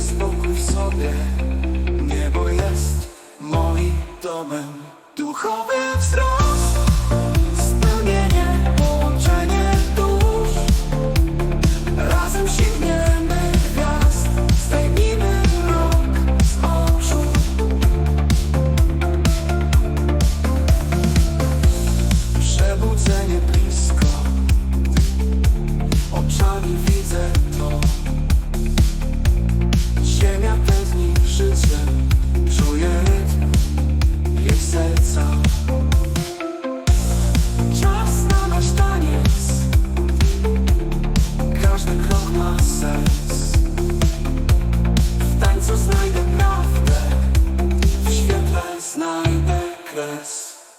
Spokój w sobie. Niebo jest moim domem. Duchowy wzrost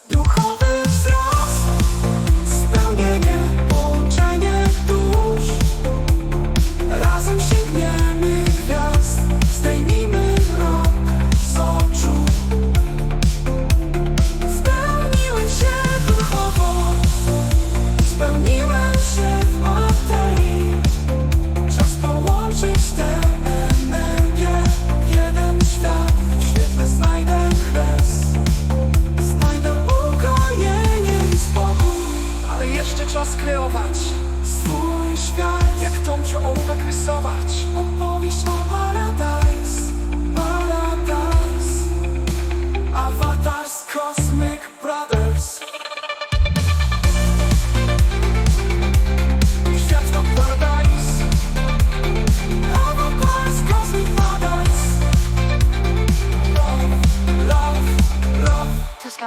Духом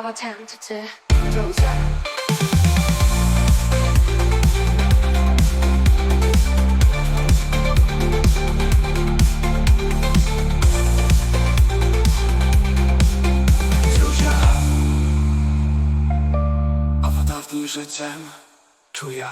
I tempted to close up. życiem czuję.